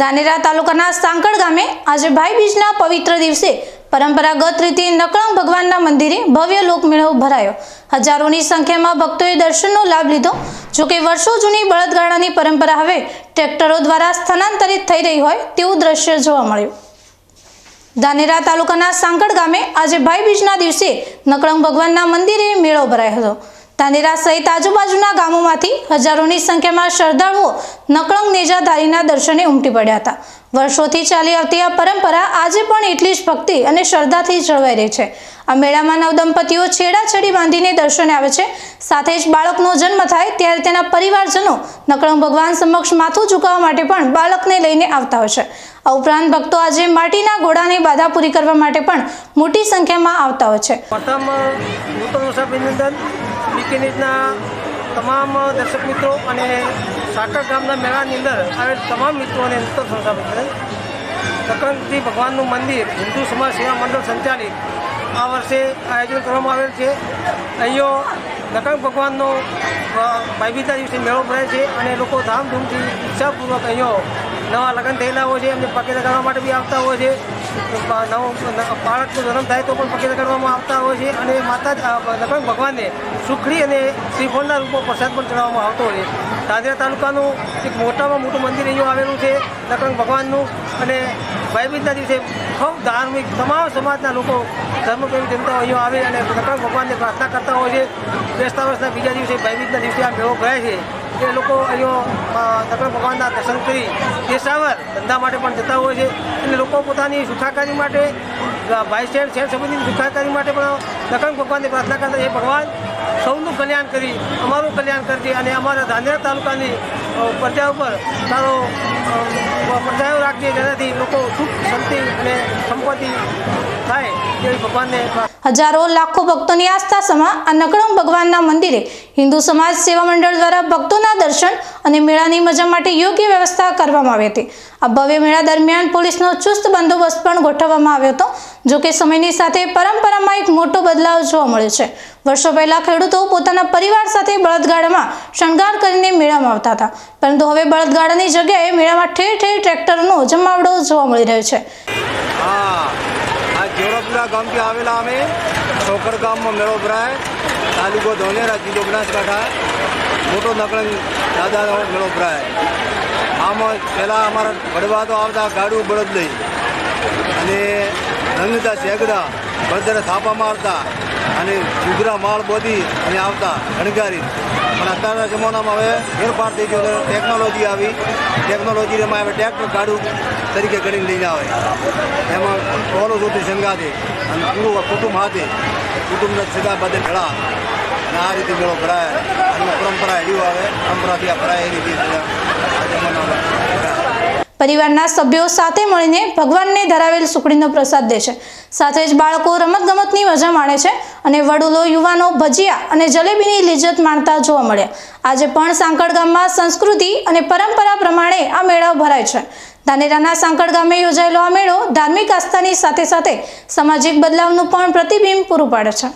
ધાનેરા તાલુકાના સાંકળ ગામે આજે ભાઈ બીજના પવિત્ર દિવસે પરંપરાગત રીતે નકળંગ ભગવાનના મંદિરે ભવ્ય લોકમેળો ભરાયો. હજારોની સંખ્યામાં ભક્તોએ દર્શનનો લાભ લીધો. જોકે વર્ષો જૂની બળદગાડાની પરંપરા હવે ટ્રેક્ટરો દ્વારા સ્થાનાંતરિત થઈ રહી હોય તેવું દ્રશ્ય જોવા મળ્યું. ધાનેરા તાલુકાના સાંકળ ગામે આજે ભાઈ બીજના દિવસે નકળંગ ભગવાનના મંદિરે મેળો ભરાયો હતો. ધાનેરા સહિત આજુબાજુના ગામોમાંથી હજારોની સંખ્યામાં શ્રદ્ધાળુઓ નકળંગ નેજાધારીના દર્શને ઉમટી પડ્યા હતા. વર્ષોથી ચાલી આવતી આ પરંપરા આજે પણ એટલી જ ભક્તિ અને શ્રદ્ધાથી જળવાઈ રહી છે. આ મેળામાં નવદંપતીઓ છેડાછેડી બાંધીને દર્શને આવે છે. સાથે જ બાળકનો જન્મ થાય ત્યારે તેના પરિવારજનો નકળંગ ભગવાન સમક્ષ માથું ઝુકાવવા માટે પણ બાળકને લઈને આવતા હોય છે. આ ઉપરાંત ભક્તો આજે માટીના ઘોડાની બાધા પૂરી કરવા માટે પણ મોટી સંખ્યામાં આવતા હોય છે. પ્રથમ ન્યૂઝના તમામ દર્શક મિત્રો અને સાકર ગામના મેળાની અંદર આવેલ તમામ મિત્રોને નૃત્ય સંસ્થા અભિનંદન નકરંગજી ભગવાનનું મંદિર, હિન્દુ સમાજ સેવા મંડળ સંચાલિત આ વર્ષે આયોજન કરવામાં આવેલ છે. અહીંયો નકરંગ ભગવાનનો ભાઈબીજા દિવસે મેળો ભરાય છે અને લોકો ધામધૂમથી ઉત્સાહપૂર્વક અહીંયો નવા લગ્ન થયેલા હોય છે. એમને પગે લગાડવા માટે બી આવતા હોય છે. નવો બાળકનો જન્મ થાય તો પણ પગે લગાડવામાં આવતા હોય છે અને માતા નકરંગ ભગવાનને સુખડી અને શ્રીફળના રૂપમાં પ્રસાદ પણ ચડાવવામાં આવતો હોય છે. દાદરા તાલુકાનું એક મોટામાં મોટું મંદિર અહીંયા આવેલું છે નકરંગ ભગવાનનું. અને ભાઈબીજના દિવસે ખૂબ ધાર્મિક તમામ સમાજના લોકો ધર્મપ્રેમી જનતાઓ અહીંયા આવે અને નકરંગ ભગવાનને પ્રાર્થના કરતા હોય છે. બેસતા વર્ષના બીજા દિવસે ભાઈબીજના દિવસે આ મેળો ભરાય છે. એ લોકો અહીંયા નકરંગ ભગવાનના દર્શન કરી પેશાવર ધંધા માટે પણ જતા હોય છે. અને લોકો પોતાની સુખાકારી માટે ભાઈ શહેર શહેર સંબંધીની સુખાકારી માટે પણ દકણ ભગવાનને પ્રાર્થના કરતા એ ભગવાન સૌનું કલ્યાણ કરી, અમારું કલ્યાણ કરજે અને અમારા ધાનેરા તાલુકાની પ્રજા ઉપર સારો પ્રજાઓ રાખજે જેનાથી લોકો સુખ, શાંતિ અને સંપત્તિ થાય તેવી ભગવાનને હજારો, લાખો ભક્તોની આસ્થા સમા આ નકળંગ ભગવાનના મંદિરે. હિન્દુ સમાજ સેવા મંડળ દ્વારા ભક્તોના દર્શન અને મેળાની મજા માટે યોગ્ય વ્યવસ્થા કરવામાં આવી હતી. આ ભવ્ય મેળા દરમિયાન પોલીસનો ચુસ્ત બંદોબસ્ત પણ ગોઠવવામાં આવ્યો હતો, જો કે સમયની સાથે પરંપરામાં એક મોટો બદલાવ જોવા મળ્યો છે. વર્ષો પહેલા ખેડૂતો પોતાના પરિવાર સાથે બળદગાડામાં શણગાર કરીને મેળામાં આવતા હતા, પરંતુ હવે બળદગાડાની જગ્યાએ મેળામાં ઠેર ઠેર ટ્રેક્ટરનો જમાવડો જોવા મળી રહ્યો છે. જોરપુરા ગામથી આવેલા અમે છોકર ગામમાં મેળો ભરાય તાલુકો ધોનેરા જિલ્લો બનાસકાંઠા, મોટો નકળંગ દાદાનો મેળો ભરાય આમાં પહેલાં અમારા વડવા તો આવતા ગાડું બળદ લઈ. અને રંગતા શેગડા બળદરે થાપા મારતા અને જુગરા, માળ બોધી અને આવતા ગણગારી પણ અત્યારના જમાનામાં હવે ફેરફાર થઈ ગયો ટેકનોલોજી આવી. ટેકનોલોજીમાં હવે ટ્રેક્ટર, ગાડું તરીકે ગણીને લઈને આવે. એમાં ટોલો સુધી સંગાતે અને પૂરું કુટુંબ હાથે કુટુંબના સગા બધે ભેળા. અને આ રીતે મેળો ભરાય. અને પરંપરા એવી આવે. પરંપરાથી આ ભરાય એ રીતે. પરિવારના સભ્યો સાથે મળીને ભગવાનને ધરાવેલ સુખડીનો પ્રસાદ દે છે. સાથે જ બાળકો રમતગમતની મજા માણે છે અને વડુલો, યુવાનો, ભજીયા અને જલેબીની લિજ્જત માણતા જોવા મળ્યા. આજે પણ સાંકળ ગામમાં સંસ્કૃતિ અને પરંપરા પ્રમાણે આ મેળો ભરાય છે. ધાનેરાના સાંકળ ગામે યોજાયેલો આ મેળો ધાર્મિક આસ્થાની સાથે સાથે સામાજિક બદલાવનું પણ પ્રતિબિંબ પૂરું પાડે છે.